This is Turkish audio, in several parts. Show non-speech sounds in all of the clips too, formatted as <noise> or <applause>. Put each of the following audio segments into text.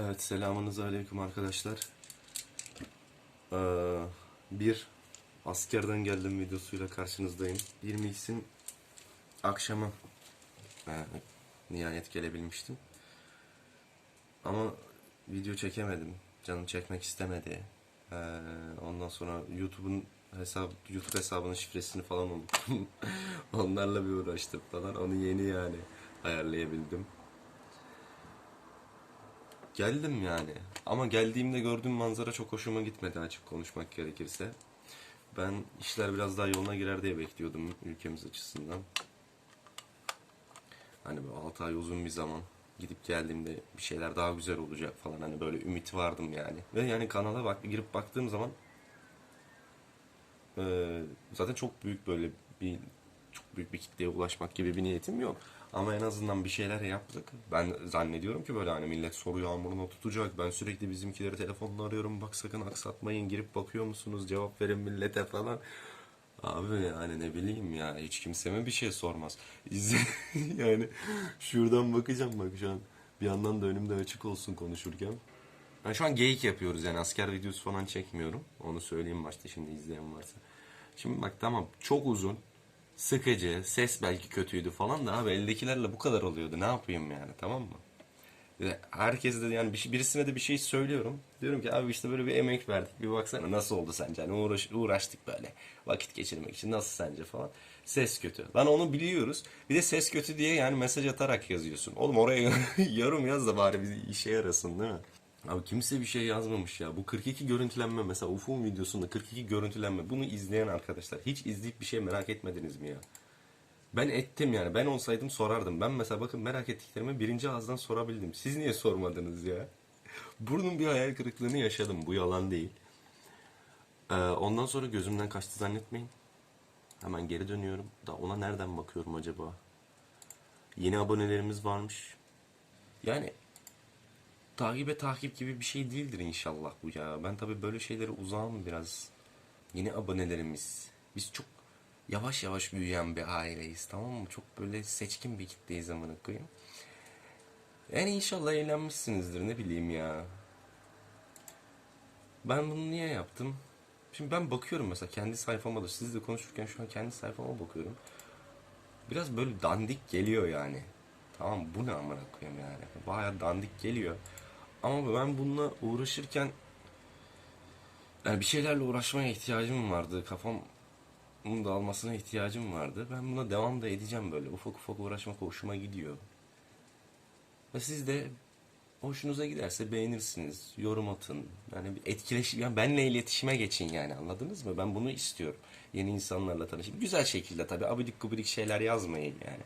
Evet selamınız aleyküm arkadaşlar. Ee, bir askerden geldim videosuyla karşınızdayım. 22'sin akşamı ee, nihayet gelebilmiştim. Ama video çekemedim. Canım çekmek istemedi. Ee, ondan sonra YouTube'un hesap YouTube hesabının şifresini falan unuttum. <laughs> Onlarla bir uğraştım falan. Onu yeni yani ayarlayabildim. Geldim yani. Ama geldiğimde gördüğüm manzara çok hoşuma gitmedi açık konuşmak gerekirse. Ben işler biraz daha yoluna girer diye bekliyordum ülkemiz açısından. Hani böyle 6 ay uzun bir zaman gidip geldiğimde bir şeyler daha güzel olacak falan hani böyle ümit vardım yani. Ve yani kanala bak girip baktığım zaman eee, zaten çok büyük böyle bir çok büyük bir kitleye ulaşmak gibi bir niyetim yok. Ama en azından bir şeyler yaptık. Ben zannediyorum ki böyle hani millet soru yağmuruna tutacak. Ben sürekli bizimkileri telefonla arıyorum. Bak sakın aksatmayın. Girip bakıyor musunuz? Cevap verin millete falan. Abi yani ne bileyim ya hiç kimse mi bir şey sormaz. İzle <laughs> yani şuradan bakacağım bak şu an bir yandan da önümde açık olsun konuşurken. Ben şu an geyik yapıyoruz yani asker videosu falan çekmiyorum. Onu söyleyeyim başta şimdi izleyen varsa. Şimdi bak tamam çok uzun, sıkıcı, ses belki kötüydü falan da abi eldekilerle bu kadar oluyordu. Ne yapayım yani tamam mı? Herkes de yani şey- birisine de bir şey söylüyorum. Diyorum ki abi işte böyle bir emek verdik. Bir baksana nasıl oldu sence? Hani uğraş, uğraştık böyle vakit geçirmek için. Nasıl sence falan. Ses kötü. Lan onu biliyoruz. Bir de ses kötü diye yani mesaj atarak yazıyorsun. Oğlum oraya <laughs> yorum yaz da bari bir işe yarasın değil mi? Abi kimse bir şey yazmamış ya. Bu 42 görüntülenme mesela Ufuk'un videosunda 42 görüntülenme. Bunu izleyen arkadaşlar hiç izleyip bir şey merak etmediniz mi ya? Ben ettim yani. Ben olsaydım sorardım. Ben mesela bakın merak ettiklerimi birinci ağızdan sorabildim. Siz niye sormadınız ya? <laughs> Burnum bir hayal kırıklığını yaşadım. Bu yalan değil. Ee, ondan sonra gözümden kaçtı zannetmeyin. Hemen geri dönüyorum. Da ona nereden bakıyorum acaba? Yeni abonelerimiz varmış. Yani takibe takip gibi bir şey değildir inşallah bu ya. Ben tabii böyle şeylere uzağım biraz. Yeni abonelerimiz. Biz çok yavaş yavaş büyüyen bir aileyiz tamam mı? Çok böyle seçkin bir kitleyiz amına koyayım. Yani inşallah eğlenmişsinizdir ne bileyim ya. Ben bunu niye yaptım? Şimdi ben bakıyorum mesela kendi sayfama da sizle konuşurken şu an kendi sayfama bakıyorum. Biraz böyle dandik geliyor yani. Tamam bu ne amına koyayım yani. Baya dandik geliyor. Ama ben bununla uğraşırken yani bir şeylerle uğraşmaya ihtiyacım vardı. Kafamın dağılmasına ihtiyacım vardı. Ben buna devam da edeceğim böyle. Ufak ufak uğraşmak hoşuma gidiyor. Ve siz de hoşunuza giderse beğenirsiniz. Yorum atın. Yani bir etkileşim, yani benle iletişime geçin yani anladınız mı? Ben bunu istiyorum. Yeni insanlarla tanışıp güzel şekilde tabii abidik gubidik şeyler yazmayın yani.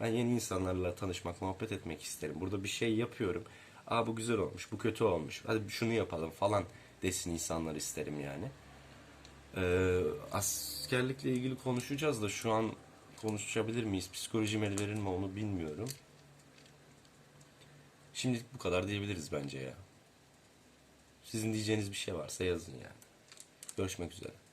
Ben yeni insanlarla tanışmak, muhabbet etmek isterim. Burada bir şey yapıyorum. Aa bu güzel olmuş, bu kötü olmuş. Hadi şunu yapalım falan desin insanlar isterim yani. Ee, askerlikle ilgili konuşacağız da şu an konuşabilir miyiz? Psikolojim el verir mi onu bilmiyorum. Şimdilik bu kadar diyebiliriz bence ya. Sizin diyeceğiniz bir şey varsa yazın yani. Görüşmek üzere.